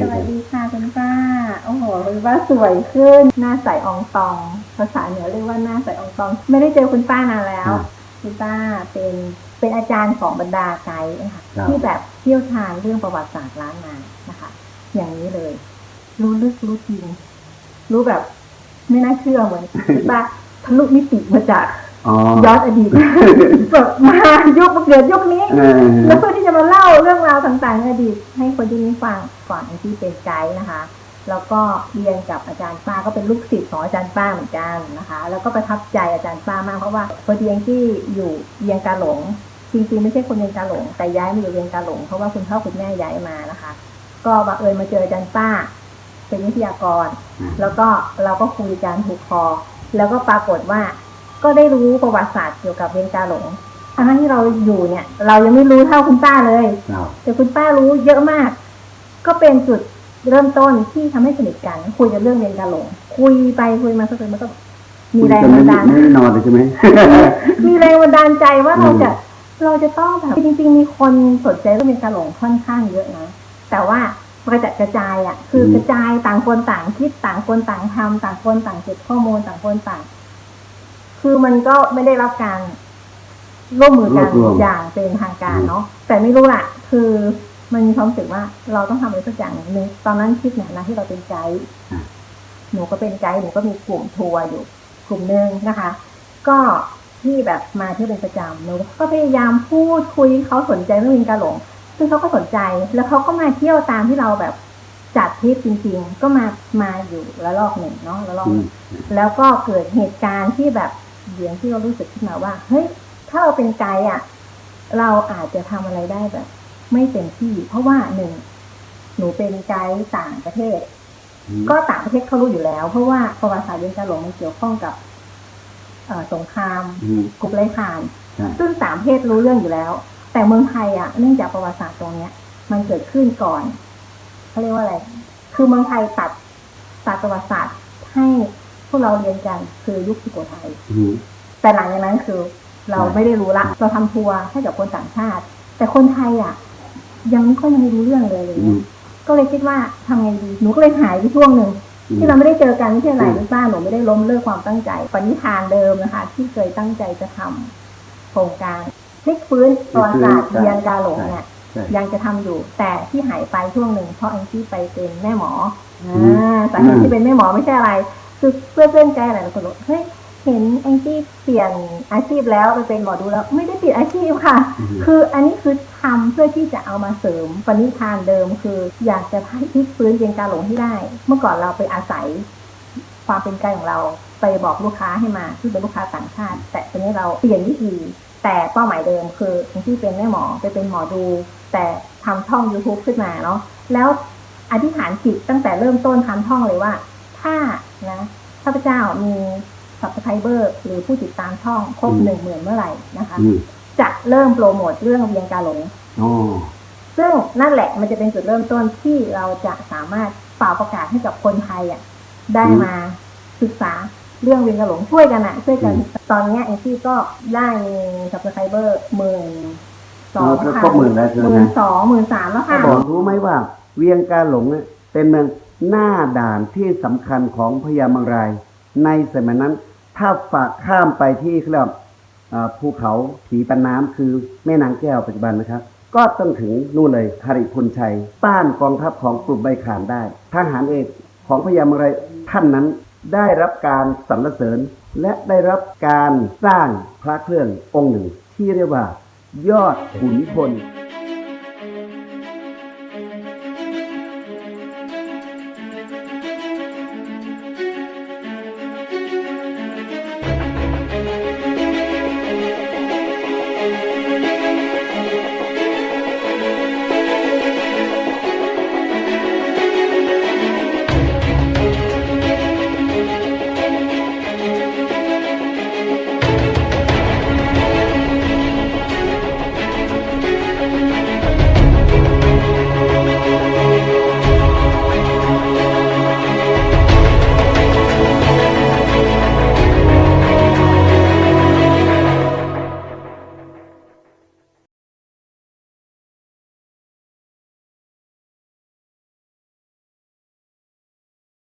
สวัสดีค่ะคุณป้า โอ้โหคุณป้าสวยขึ้น หน้าใสอองตอง ภาษาเหนือเรียกว่าหน้าใสอองตอง ไม่ได้เจอคุณป้านานแล้วครับคุณป้าเป็นเป็นอาจารย์ของบรรดาไกด์นะคะครับที่แบบเชี่ยวชาญเรื่องประวัติศาสตร์ล้านนานะคะ อย่างนี้เลย รู้ลึกรู้จริง รู้แบบ ไม่น่าเชื่อเหมือนคุณป้าทะลุมิติมาจากอ๋อ ย้อนอดีตแบบมายุคมาเกิดยุคนี้เออแล้วเพื่อที่จะมาเล่าเรื่องราวต่างๆในอดีตให้คนที่นี่ฟังก่อนที่เป็นไกด์นะคะแล้วก็เรียนกับอาจารย์ป้าก็เป็นลูกศิษย์ของอาจารย์ป้าเหมือนกันนะคะ แล้วก็ประทับใจอาจารย์ป้ามากเพราะว่าพอดีเองที่อยู่เวียงกาหลงจริงๆไม่ใช่คนเวียงกาหลงแต่ย้ายมาอยู่เวียงกาหลงเพราะว่าคุณพ่อคุณแม่ย้ายมานะคะ ก็บังเอิญมาเจออาจารย์ป้า เป็นวิทยากร แล้วก็เราก็คุยกันถูกคอ แล้วก็ปรากฏว่า ก็ได้รู้ประวัติศาสตร์เกี่ยวกับเวียงกาหลงทั้งที่เราอยู่เนี่ย เรายังไม่รู้เท่าคุณป้าเลยครับแต่คุณป้ารู้เยอะมาก ก็เป็นจุดเริ่มต้นที่ทำให้สนิทกัน คุยกันเรื่องเรียนการหลง คุยไปคุยมาสักพักมันก็มีแรงบันดาลไม่ได้นอนเลยใช่ไหมมีแรงบันดาลใจว่าเราจะเราจะต้องแบบจริง ๆ มีคนสนใจเรื่องเรียนการหลงค่อนข้างเยอะนะแต่ว่ากระจัดกระจายอะ คือมกระจายต่างคนต่างคิดต่างคนต่างทำต่างคนต่างเก็บข้อมูลต่างคนต่าง คือมันก็ไม่ได้รับการร่วมมือกันรวบรวมอย่างเป็นทางการเนาะแต่ไม่รู้ล่ะคือมันมีความรู้สึกว่าเราต้องทำอะไรสักอย่างหนึ่งตอนนั้นคิดเนี่ยนะที่เราเป็นไกด์อะหนูก็เป็นไกด์หนูก็มีกลุ่มทัวร์อยู่กลุ่มหนึ่งนะคะ ก็ที่แบบมาที่เป็นประจำหนูก็พยายามพูดคุยให้เขาสนใจเรื่องวินกาหลง ซึ่งเขาก็สนใจแล้วเขาก็มาเที่ยวตามที่เราแบบจัดทริปจริง ๆ ก็มามาอยู่ละลอกหนึ่งเนาะละลอกอืหมนึ่งแล้วก็เกิดเหตุการณ์ที่แบบ เดียงที่เรารู้สึกขึ้นมาว่า เฮ้ย ถ้าเราเป็นไกด์อะ เราอาจจะทำอะไรได้แบบ ไม่เต็มที่ เพราะว่าหนึ่งหนูเป็นไกด์ต่างประเทศอืมก็ต่างประเทศเขารู้อยู่แล้ว เพราะว่าประวัติศาสตร์เวียงกาหลงมันเกี่ยวข้องกับเอ่อสงครามอืมกลุ่มไร้ข่านใช่ซึ่งต่างประเทศรู้เรื่องอยู่แล้ว แต่เมืองไทยอะเนื่องจากประวัติศาสตร์ตรงเนี้ย มันเกิดขึ้นก่อนเขาเรียกว่าอะไร คือเมืองไทยตัดตัดประวัติศาสตร์ให้ พวกเราเรียนกันคือยุคสุโขทัยอืมแต่หลังจากนั้นคือ เราใช่ไม่ได้รู้ละ เราทำทัวร์ให้กับคนต่างชาติ แต่คนไทยอะ ยังไม่ค่อยยังไม่รู้เรื่องเลยอะไรอืเงี้มยก็เลยคิดว่าทำไงดีหนูก็เลยหายไปช่วงหนึ่งอืมที่เราไม่ได้เจอกันไม่ใช่อะไรอืมคุณป้าหนูไม่ได้ล้มเลิกความตั้งใจปณิธานเดิมนะคะ ที่เคยตั้งใจจะทำโครงการพลิกฟื้นประวัติศาสตร์เรียนกาหลงเนี่ยใช่ยังจะทำอยู่ แต่ที่หายไปช่วงหนึ่งเพราะแองจี้ไปเป็นแม่หมออือ่ามสาเหตุที่เป็นแม่หมอไม่ใช่อะไร คือเพื่อนเพื่อนๆใจหลายคนบอกเฮ้ยเห็นแองจี้เปลี่ยนอาชีพแล้วไปเป็นหมอดูแล้ว ไม่ได้เปลี่ยนอาชีพค่ะอืมคืออันนี้คือทำเพื่อที่จะเอามาเสริมปณิธานเดิม คืออยากจะให้พลิกฟื้นเรียนการหลงให้ได้ เมื่อก่อนเราไปอาศัยความเป็นไกลของเราไปบอกลูกค้าให้มาที่เป็นลูกค้าต่างชาติ แต่ตอนนี้เราเปลี่ยนวิธีแต่เป้าหมายเดิมคืออย่างที่เป็นแม่หมอไปเป็นหมอดู แต่ทำช่อง YouTube ขึ้นมาเนาะแล้วอธิษฐานจิตตั้งแต่เริ่มต้นทำช่องเลยว่า ถ้า นะข้าพเจ้ามีสับสไครเบอร์หรือผู้ติดตามช่องครบอืมหนึ่งหมื่นเมื่อไหร่นะคะอืมจะเริ่มโปรโมทเรื่องเวียงกาหลงอ๋อซึ่งนั่นแหละมันจะเป็นจุดเริ่มต้นที่เราจะสามารถเป่าประกาศให้กับคนไทยอะได้มาศึกษาเรื่องเวียงกาหลงช่วยกันอะ ช่วยกันตอนเนี้ยแองจี้ก็ได้มีสับสไครเบอร์หมื่นสองก็ค่ะครบหมื่นแล้วใช่ไหมหมื่นสองหมื่นสามแล้วถ้าค่ะบอกรู้ไหมว่า เวียงกาหลงเนี่ยเป็นเมือง หน้าด่านที่สำคัญของพญามังราย ในสมัยนั้น ถ้าฝากข้ามไปที่เรียกว่าภูเขาผีปันน้ำคือแม่นางแก้วปัจจุบันนะครับ ก็ต้องถึงนู่นเลยหริพุนชัย ต้านกองทัพของกลุ่มใบขานได้ทหารเอกของพญามังรายท่านนั้นได้รับการสรรเสริญ และได้รับการสร้างพระเครื่ององค์หนึ่ง ที่เรียกว่ายอดขุนพล